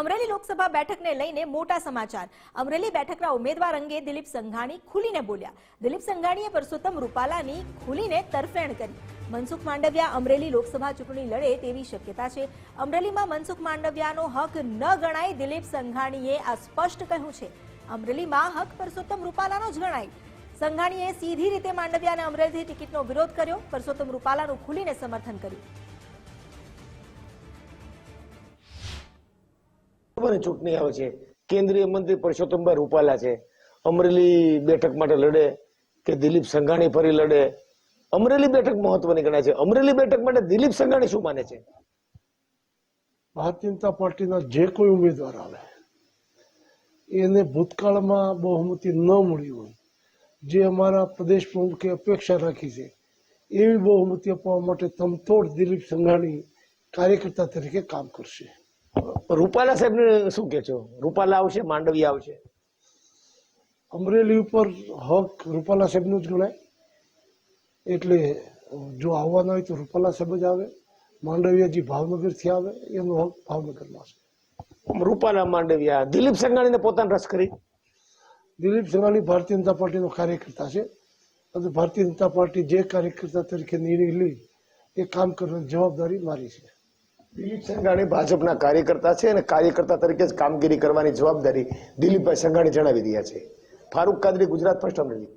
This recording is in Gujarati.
અમરેલી લોકસભા બેઠકને લઈને મોટા સમાચાર. અમરેલી બેઠકના ઉમેદવાર અંગે દિલીપ સંઘાણી ખુલીને બોલ્યા. દિલીપ સંઘાણીએ પરસોત્તમ રૂપાલાની ખુલીને તરફેણ કરી. મનસુખ માંડવિયા અમરેલી લોકસભા ચૂંટણી લડે તેવી શક્યતા છે. અમરેલીમાં મનસુખ માંડવિયાનો હક ન ગણાય દિલીપ સંઘાણીએ આ સ્પષ્ટ કહ્યું છે. અમરેલીમાં હક પરસોત્તમ રૂપાલાનો જ ગણાય. સંઘાણીએ સીધી રીતે માંડવિયાને અમરેલીથી ટિકિટનો વિરોધ કર્યો. પરસોત્તમ રૂપાલાનું ખુલીને સમર્થન કર્યું. લોકોની ચૂંટણી આવે છે? કેન્દ્રીય મંત્રી પરસોત્તમભાઈ રૂપાલા છે. અમરેલી બેઠક માટે લડે કે દિલીપ સંઘાણી ફરી લડે? અમરેલી બેઠક મહત્વની ગણાય છે. અમરેલી બેઠક માટે દિલીપ સંઘાણી શું માને છે? ભારતીય જનતા પાર્ટીના જે કોઈ ઉમેદવાર આવે, એને ભૂતકાળમાં બહુમતી ન મળી હોય, જે અમારા પ્રદેશ પ્રમુખે અપેક્ષા રાખી છે, એવી બહુમતી અપાવવા માટે તમતોડ દિલીપ સંઘાણી કાર્યકર્તા તરીકે કામ કરશે. રૂપાલા સાહેબ શું કે છો? રૂપાલા આવશે માંડવી આવશે. અમરેલી ઉપર હક રૂપાલા સાહેબનું જ ગણાય. એટલે જો આવવાના હોય તો રૂપાલા સાહેબ જ આવે. માંડવિયાજી ભાવનગરથી આવે એનો હક ભાવનગરમાં છે. રૂપાલા માંડવિયા દિલીપ સંઘાણીને પોતાનો રસ કરી? દિલીપ સંઘાણી ભારતીય જનતા પાર્ટીનો કાર્યકર્તા છે. અને ભારતીય જનતા પાર્ટી જે કાર્યકર્તા તરીકે નિર્ણય લઈ એ કામ કરવાની જવાબદારી મારી છે. દિલીપ સંઘાણી ભાજપના કાર્યકર્તા છે અને કાર્યકર્તા તરીકે જ કામગીરી કરવાની જવાબદારી દિલીપભાઈ સંઘાણી જણાવી રહ્યા છે. ફારૂક કાદરી, ગુજરાત ફર્સ્ટ અમરેલી